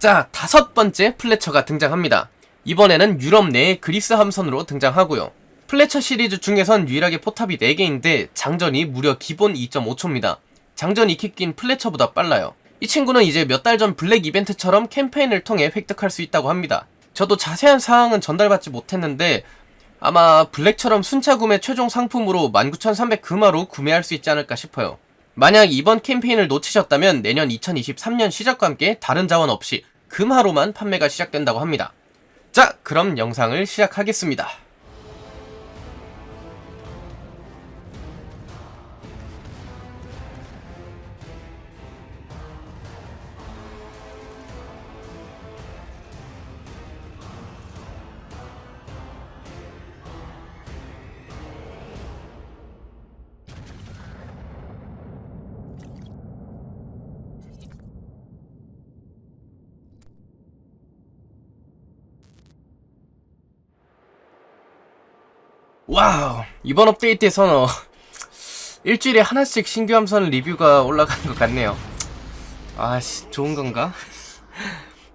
자, 다섯 번째 플래처가 등장합니다. 이번에는 유럽 내의 그리스 함선으로 등장하고요. 플래처 시리즈 중에선 유일하게 포탑이 4개인데 장전이 무려 기본 2.5초입니다. 장전 익히 낀 플래처보다 빨라요. 이 친구는 이제 몇 달 전 블랙 이벤트처럼 캠페인을 통해 획득할 수 있다고 합니다. 저도 자세한 사항은 전달받지 못했는데 아마 블랙처럼 순차 구매 최종 상품으로 19,300 금화로 구매할 수 있지 않을까 싶어요. 만약 이번 캠페인을 놓치셨다면 내년 2023년 시작과 함께 다른 자원 없이 금화로만 판매가 시작된다고 합니다. 자, 그럼 영상을 시작하겠습니다. 와우, 이번 업데이트에서는 어, 일주일에 하나씩 신규 함선 리뷰가 올라가는 것 같네요. 아씨, 좋은 건가?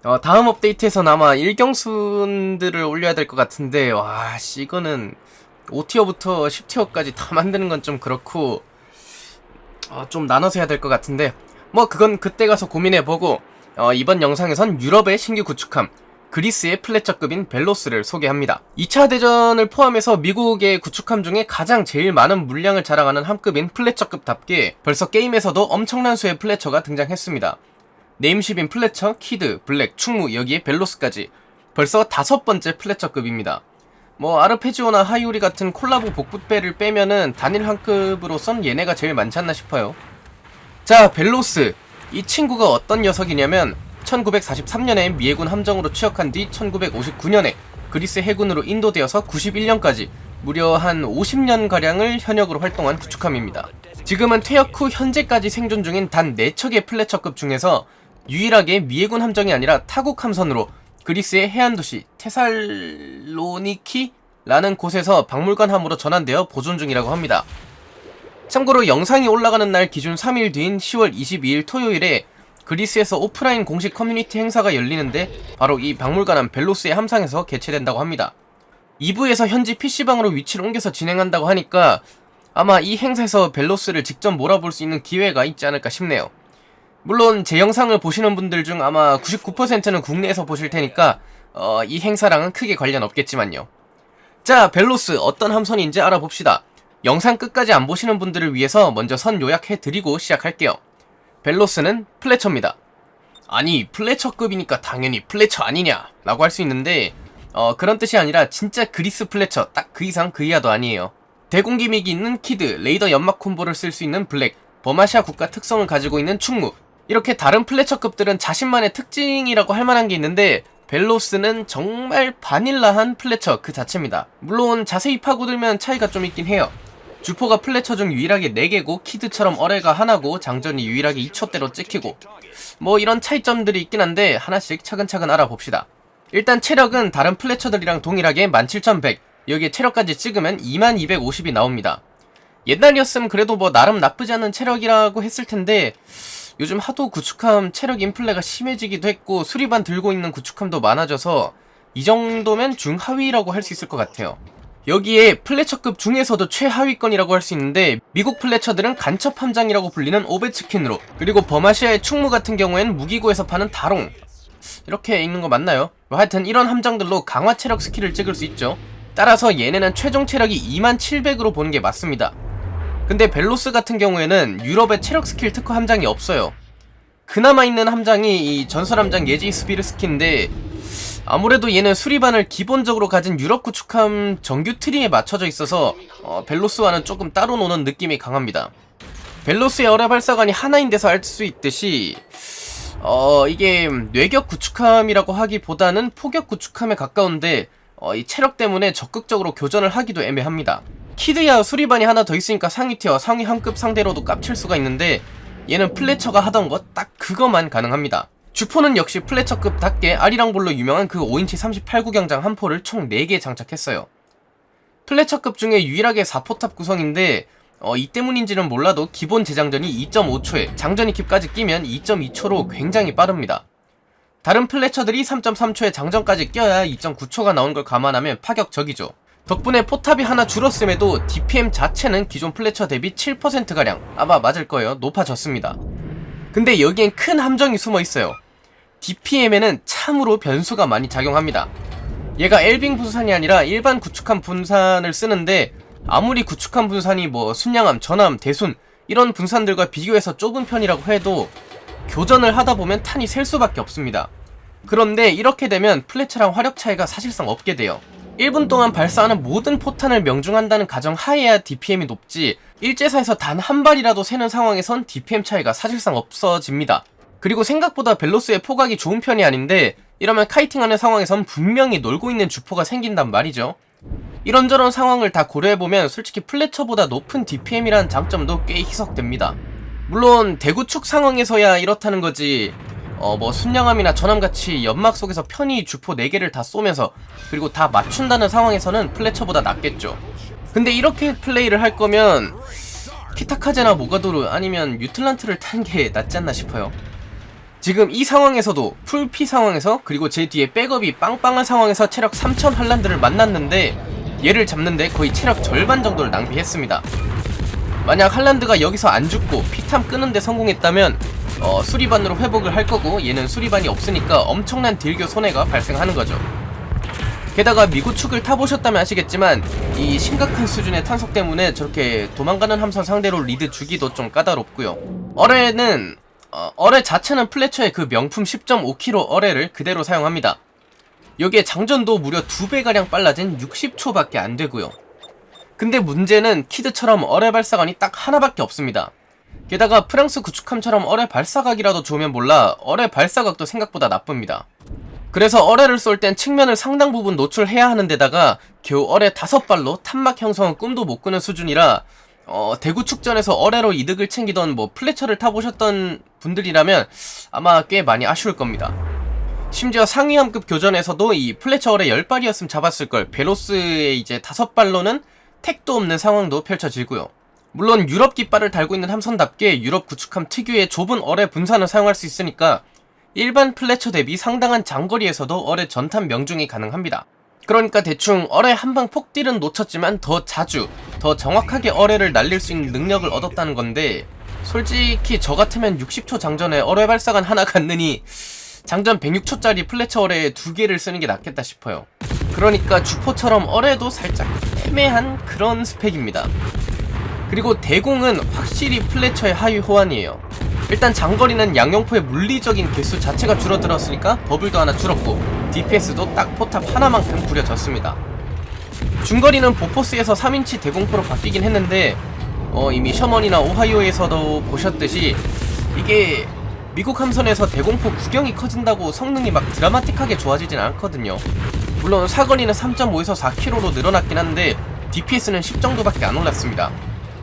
어, 다음 업데이트에서는 아마 일경순들을 올려야 될 것 같은데, 와, 씨, 이거는 5티어부터 10티어까지 다 만드는 건 좀 그렇고, 어, 좀 나눠서 해야 될 것 같은데, 뭐, 그건 그때 가서 고민해보고, 어, 이번 영상에선 유럽의 신규 구축함, 그리스의 플래처급인 벨로스를 소개합니다. 2차 대전을 포함해서 미국의 구축함 중에 가장 제일 많은 물량을 자랑하는 함급인 플래처급답게 벌써 게임에서도 엄청난 수의 플래처가 등장했습니다. 네임십인 플래처, 키드, 블랙, 충무, 여기에 벨로스까지 벌써 다섯 번째 플래처급입니다. 뭐 아르페지오나 하이오리 같은 콜라보 복붙배를 빼면은 단일 한급으로선 얘네가 제일 많지 않나 싶어요. 자, 벨로스. 이 친구가 어떤 녀석이냐면 1943년에 미해군 함정으로 취역한 뒤 1959년에 그리스 해군으로 인도되어서 91년까지 무려 한 50년가량을 현역으로 활동한 구축함입니다. 지금은 퇴역 후 현재까지 생존 중인 단 4척의 플래처급 중에서 유일하게 미해군 함정이 아니라 타국 함선으로 그리스의 해안도시 테살로니키라는 곳에서 박물관 함으로 전환되어 보존 중이라고 합니다. 참고로 영상이 올라가는 날 기준 3일 뒤인 10월 22일 토요일에 그리스에서 오프라인 공식 커뮤니티 행사가 열리는데 바로 이 박물관은 벨로스의 함상에서 개최된다고 합니다. 2부에서 현지 PC방으로 위치를 옮겨서 진행한다고 하니까 아마 이 행사에서 벨로스를 직접 몰아볼 수 있는 기회가 있지 않을까 싶네요. 물론 제 영상을 보시는 분들 중 아마 99%는 국내에서 보실 테니까 어, 이 행사랑은 크게 관련 없겠지만요. 자, 벨로스 어떤 함선인지 알아봅시다. 영상 끝까지 안 보시는 분들을 위해서 먼저 선 요약해 드리고 시작할게요. 벨로스는 플래처입니다. 아니 플래처급이니까 당연히 플래처 아니냐 라고 할 수 있는데 어, 그런 뜻이 아니라 진짜 그리스 플래처 딱 그 이상 그 이하도 아니에요. 대공기믹이 있는 키드, 레이더 연막 콤보를 쓸 수 있는 블랙, 버마시아 국가 특성을 가지고 있는 충무 이렇게 다른 플래처급들은 자신만의 특징이라고 할 만한 게 있는데 벨로스는 정말 바닐라한 플래처 그 자체입니다. 물론 자세히 파고들면 차이가 좀 있긴 해요. 주포가 플래처 중 유일하게 4개고 키드처럼 어뢰가 하나고 장전이 유일하게 2초대로 찍히고 뭐 이런 차이점들이 있긴 한데 하나씩 차근차근 알아봅시다. 일단 체력은 다른 플래처들이랑 동일하게 17100 여기에 체력까지 찍으면 2250이 나옵니다. 옛날이었으면 그래도 뭐 나름 나쁘지 않은 체력이라고 했을 텐데 요즘 하도 구축함 체력 인플레가 심해지기도 했고 수리반 들고 있는 구축함도 많아져서 이 정도면 중하위라고 할 수 있을 것 같아요. 여기에 플래처급 중에서도 최하위권이라고 할 수 있는데 미국 플래처들은 간첩 함장이라고 불리는 오베츠킨으로 그리고 버마시아의 충무 같은 경우엔 무기고에서 파는 다롱. 이렇게 읽는 거 맞나요? 뭐 하여튼 이런 함장들로 강화 체력 스킬을 찍을 수 있죠. 따라서 얘네는 최종 체력이 2700으로 보는 게 맞습니다. 근데 벨로스 같은 경우에는 유럽에 체력 스킬 특허 함장이 없어요. 그나마 있는 함장이 이 전설 함장 예지 스비르스키인데 아무래도 얘는 수리반을 기본적으로 가진 유럽 구축함 정규 트리에 맞춰져 있어서 어, 벨로스와는 조금 따로 노는 느낌이 강합니다. 벨로스의 어뢰 발사관이 하나인 데서 알 수 있듯이 어 이게 뇌격 구축함이라고 하기보다는 포격 구축함에 가까운데 어, 이 체력 때문에 적극적으로 교전을 하기도 애매합니다. 키드야 수리반이 하나 더 있으니까 상위 티어 상위 한급 상대로도 깝칠 수가 있는데 얘는 플래처가 하던 것 딱 그거만 가능합니다. 주포는 역시 플래처급답게 아리랑 볼로 유명한 그 5인치 38구경장 한 포를 총 4개 장착했어요. 플래처급 중에 유일하게 4포탑 구성인데 어, 이 때문인지는 몰라도 기본 재장전이 2.5초에 장전 이킵까지 끼면 2.2초로 굉장히 빠릅니다. 다른 플래처들이 3.3초의 장전까지 껴야 2.9초가 나온 걸 감안하면 파격적이죠. 덕분에 포탑이 하나 줄었음에도 DPM 자체는 기존 플래처 대비 7%가량 아마 맞을 거예요. 높아졌습니다. 근데 여기엔 큰 함정이 숨어 있어요. DPM에는 참으로 변수가 많이 작용합니다. 얘가 엘빙 분산이 아니라 일반 구축함 분산을 쓰는데 아무리 구축함 분산이 뭐 순양함, 전함, 대순 이런 분산들과 비교해서 좁은 편이라고 해도 교전을 하다 보면 탄이 셀 수밖에 없습니다. 그런데 이렇게 되면 플래처랑 화력 차이가 사실상 없게 돼요. 1분 동안 발사하는 모든 포탄을 명중한다는 가정 하에야 DPM이 높지 일제사에서 단 한 발이라도 새는 상황에선 DPM 차이가 사실상 없어집니다. 그리고 생각보다 벨로스의 포각이 좋은 편이 아닌데 이러면 카이팅하는 상황에선 분명히 놀고 있는 주포가 생긴단 말이죠. 이런저런 상황을 다 고려해보면 솔직히 플래처보다 높은 DPM이라는 장점도 꽤 희석됩니다. 물론 대구축 상황에서야 이렇다는 거지 어 뭐 순양함이나 전함같이 연막 속에서 편히 주포 4개를 다 쏘면서 그리고 다 맞춘다는 상황에서는 플래처보다 낫겠죠. 근데 이렇게 플레이를 할 거면 키타카제나 모가도르 아니면 유틀란트를 타는 게 낫지 않나 싶어요. 지금 이 상황에서도 풀피 상황에서 그리고 제 뒤에 백업이 빵빵한 상황에서 체력 3000 한란드를 만났는데 얘를 잡는데 거의 체력 절반 정도를 낭비했습니다. 만약 한란드가 여기서 안 죽고 피탐 끄는데 성공했다면 어, 수리반으로 회복을 할 거고 얘는 수리반이 없으니까 엄청난 딜교 손해가 발생하는 거죠. 게다가 미구축을 타보셨다면 아시겠지만 이 심각한 수준의 탄속 때문에 저렇게 도망가는 함선 상대로 리드 주기도 좀 까다롭고요. 어뢰는 어, 어뢰 자체는 플래처의 그 명품 10.5kg 어뢰를 그대로 사용합니다. 여기에 장전도 무려 2배가량 빨라진 60초밖에 안 되고요. 근데 문제는 키드처럼 어뢰 발사관이 딱 하나밖에 없습니다. 게다가 프랑스 구축함처럼 어뢰 발사각이라도 좋으면 몰라 어뢰 발사각도 생각보다 나쁩니다. 그래서 어뢰를 쏠 땐 측면을 상당 부분 노출해야 하는 데다가 겨우 어뢰 다섯 발로 탄막 형성은 꿈도 못 꾸는 수준이라 어, 대구 축전에서 어뢰로 이득을 챙기던 뭐 플래처를 타보셨던 분들이라면 아마 꽤 많이 아쉬울 겁니다. 심지어 상위함급 교전에서도 이 플래처 어뢰 10발이었으면 잡았을 걸 베로스의 이제 다섯 발로는 택도 없는 상황도 펼쳐지고요. 물론 유럽 깃발을 달고 있는 함선답게 유럽 구축함 특유의 좁은 어뢰 분산을 사용할 수 있으니까 일반 플래처 대비 상당한 장거리에서도 어뢰 전탄 명중이 가능합니다. 그러니까 대충 어뢰 한방 폭딜은 놓쳤지만 더 자주, 더 정확하게 어뢰를 날릴 수 있는 능력을 얻었다는 건데 솔직히 저 같으면 60초 장전에 어뢰 발사관 하나 갖느니 장전 106초짜리 플래처 어뢰 두 개를 쓰는 게 낫겠다 싶어요. 그러니까 주포처럼 어뢰도 살짝 애매한 그런 스펙입니다. 그리고 대공은 확실히 플래처의 하위 호환이에요. 일단 장거리는 양용포의 물리적인 개수 자체가 줄어들었으니까 버블도 하나 줄었고 DPS도 딱 포탑 하나만큼 구려졌습니다. 중거리는 보포스에서 3인치 대공포로 바뀌긴 했는데 어, 이미 셔먼이나 오하이오에서도 보셨듯이 이게 미국 함선에서 대공포 구경이 커진다고 성능이 막 드라마틱하게 좋아지진 않거든요. 물론 사거리는 3.5에서 4km로 늘어났긴 한데 DPS는 10 정도밖에 안 올랐습니다.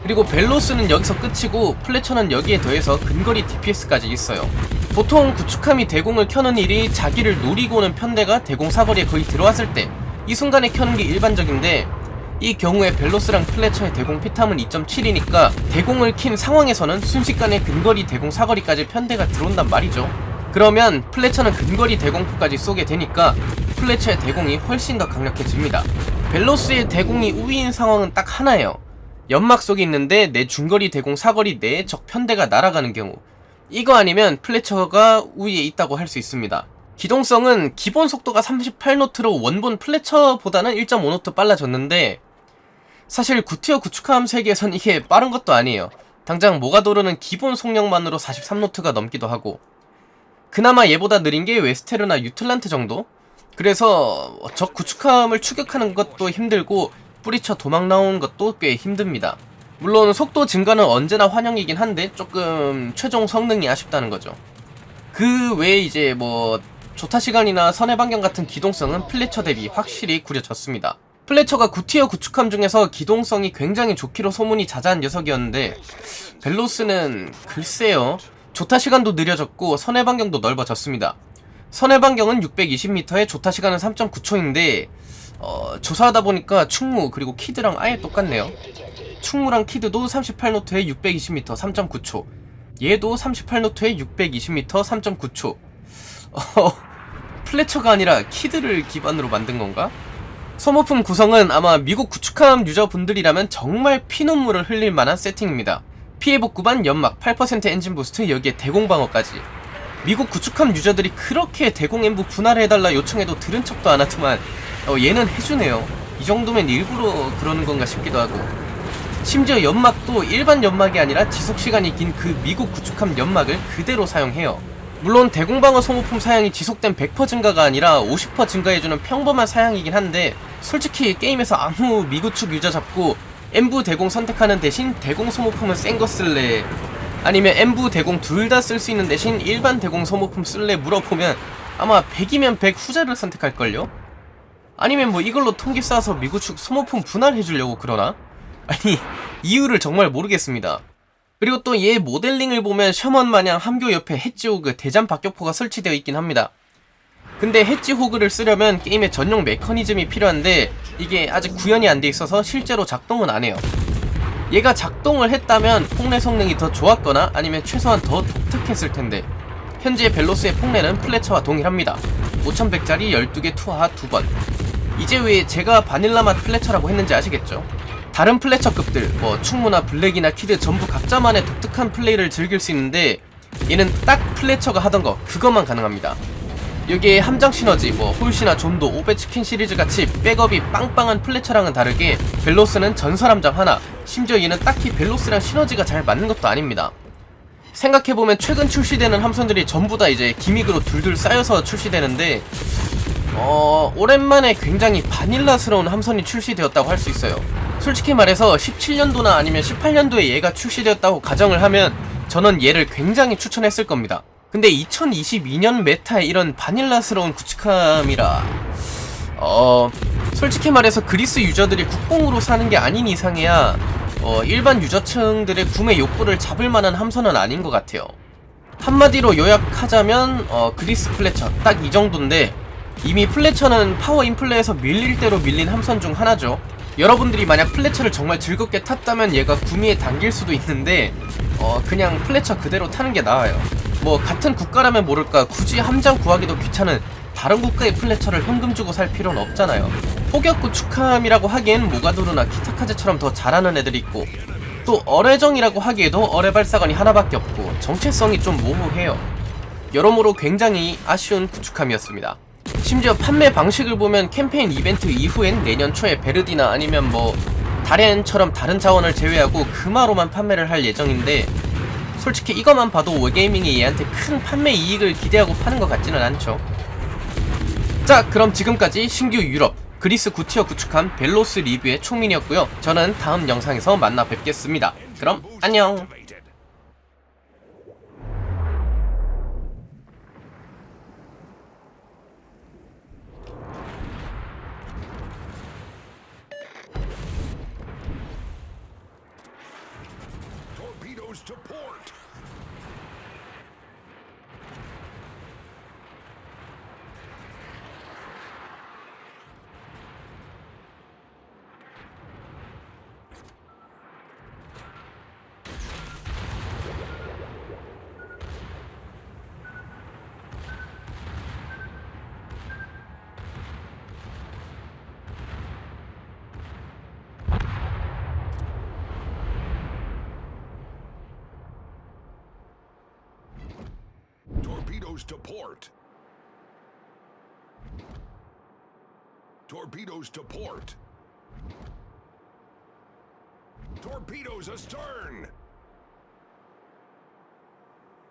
그리고 벨로스는 여기서 끝이고 플래처는 여기에 더해서 근거리 DPS까지 있어요. 보통 구축함이 대공을 켜는 일이 자기를 노리고 오는 편대가 대공 사거리에 거의 들어왔을 때 이 순간에 켜는 게 일반적인데 이 경우에 벨로스랑 플래처의 대공 피탐은 2.7이니까 대공을 킨 상황에서는 순식간에 근거리 대공 사거리까지 편대가 들어온단 말이죠. 그러면 플래처는 근거리 대공포까지 쏘게 되니까 플래처의 대공이 훨씬 더 강력해집니다. 벨로스의 대공이 우위인 상황은 딱 하나예요. 연막 속에 있는데 내 중거리 대공 사거리 내에 적 편대가 날아가는 경우 이거 아니면 플래처가 우위에 있다고 할 수 있습니다. 기동성은 기본 속도가 38노트로 원본 플래처보다는 1.5노트 빨라졌는데 사실 구티어 구축함 세계에선 이게 빠른 것도 아니에요. 당장 모가도르는 기본 속력만으로 43노트가 넘기도 하고 그나마 얘보다 느린 게 웨스테르나 유틀란트 정도? 그래서 적 구축함을 추격하는 것도 힘들고 뿌리쳐 도망 나오는 것도 꽤 힘듭니다. 물론 속도 증가는 언제나 환영이긴 한데 조금 최종 성능이 아쉽다는 거죠. 그 외에 이제 뭐 조타 시간이나 선의 반경 같은 기동성은 플래처 대비 확실히 구려졌습니다. 플래처가 구티어 구축함 중에서 기동성이 굉장히 좋기로 소문이 자자한 녀석이었는데 벨로스는 글쎄요 조타 시간도 느려졌고 선의 반경도 넓어졌습니다. 선의 반경은 620m에 조타 시간은 3.9초인데 어, 조사하다 보니까 충무 그리고 키드랑 아예 똑같네요. 충무랑 키드도 38노트에 620m 3.9초 얘도 38노트에 620m 3.9초 어, 플래처가 아니라 키드를 기반으로 만든 건가? 소모품 구성은 아마 미국 구축함 유저분들이라면 정말 피눈물을 흘릴 만한 세팅입니다. 피해 복구반 연막 8% 엔진 부스트 여기에 대공 방어까지. 미국 구축함 유저들이 그렇게 대공 엠부 분할해달라 요청해도 들은 척도 안 하더만 어, 얘는 해주네요. 이 정도면 일부러 그러는 건가 싶기도 하고. 심지어 연막도 일반 연막이 아니라 지속시간이 긴 그 미국 구축함 연막을 그대로 사용해요. 물론 대공방어 소모품 사양이 지속된 100% 증가가 아니라 50% 증가해주는 평범한 사양이긴 한데 솔직히 게임에서 아무 미구축 유저 잡고 엠부 대공 선택하는 대신 대공 소모품은 센 거 쓸래 아니면 엠부 대공 둘 다 쓸 수 있는 대신 일반 대공 소모품 쓸래 물어보면 아마 100이면 100 후자를 선택할걸요? 아니면 뭐 이걸로 통기 쌓아서 미구축 소모품 분할해주려고 그러나? 아니 이유를 정말 모르겠습니다. 그리고 또 얘 모델링을 보면 셔먼 마냥 함교 옆에 해지 호그 대잠 박격포가 설치되어 있긴 합니다. 근데 해지 호그를 쓰려면 게임에 전용 메커니즘이 필요한데 이게 아직 구현이 안 돼 있어서 실제로 작동은 안 해요. 얘가 작동을 했다면 폭내 성능이 더 좋았거나 아니면 최소한 더 독특했을 텐데 현재 벨로스의 폭내는 플래처와 동일합니다. 5100짜리 12개 투하 2번. 이제 왜 제가 바닐라 맛 플래처라고 했는지 아시겠죠? 다른 플래처급들 뭐 충무나 블랙이나 키드 전부 각자만의 독특한 플레이를 즐길 수 있는데 얘는 딱 플래처가 하던 거 그것만 가능합니다. 여기에 함정 시너지, 뭐 홀시나 존도, 오베치킨 시리즈 같이 백업이 빵빵한 플래처랑은 다르게 벨로스는 전설 함정 하나, 심지어 얘는 딱히 벨로스랑 시너지가 잘 맞는 것도 아닙니다. 생각해보면 최근 출시되는 함선들이 전부 다 이제 기믹으로 둘둘 쌓여서 출시되는데 어, 오랜만에 굉장히 바닐라스러운 함선이 출시되었다고 할 수 있어요. 솔직히 말해서 17년도나 아니면 18년도에 얘가 출시되었다고 가정을 하면 저는 얘를 굉장히 추천했을 겁니다. 근데 2022년 메타에 이런 바닐라스러운 구축함이라 어 솔직히 말해서 그리스 유저들이 국뽕으로 사는 게 아닌 이상해야 어, 일반 유저층들의 구매 욕구를 잡을 만한 함선은 아닌 것 같아요. 한마디로 요약하자면 어, 그리스 플래처 딱 이 정도인데 이미 플래처는 파워 인플레에서 밀릴 대로 밀린 함선 중 하나죠. 여러분들이 만약 플래처를 정말 즐겁게 탔다면 얘가 구미에 당길 수도 있는데 어 그냥 플래처 그대로 타는 게 나아요. 뭐 같은 국가라면 모를까 굳이 함장 구하기도 귀찮은 다른 국가의 플래처를 현금 주고 살 필요는 없잖아요. 포격구 축함이라고 하기엔 모가도르나 키타카즈처럼 더 잘하는 애들이 있고 또 어뢰정이라고 하기에도 어뢰 발사관이 하나밖에 없고 정체성이 좀 모호해요. 여러모로 굉장히 아쉬운 구축함이었습니다. 심지어 판매 방식을 보면 캠페인 이벤트 이후엔 내년 초에 베르디나 아니면 뭐 다렌처럼 다른 자원을 제외하고 금화로만 판매를 할 예정인데 솔직히 이것만 봐도 워게이밍이 얘한테 큰 판매 이익을 기대하고 파는 것 같지는 않죠. 자 그럼 지금까지 신규 유럽 그리스 구티어 구축함 벨로스 리뷰의 총민이었고요. 저는 다음 영상에서 만나 뵙겠습니다. 그럼 안녕. Torpedoes to port! Torpedoes to port! Torpedoes astern!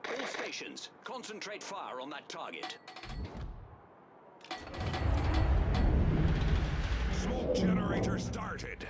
All stations, concentrate fire on that target. Smoke generator started!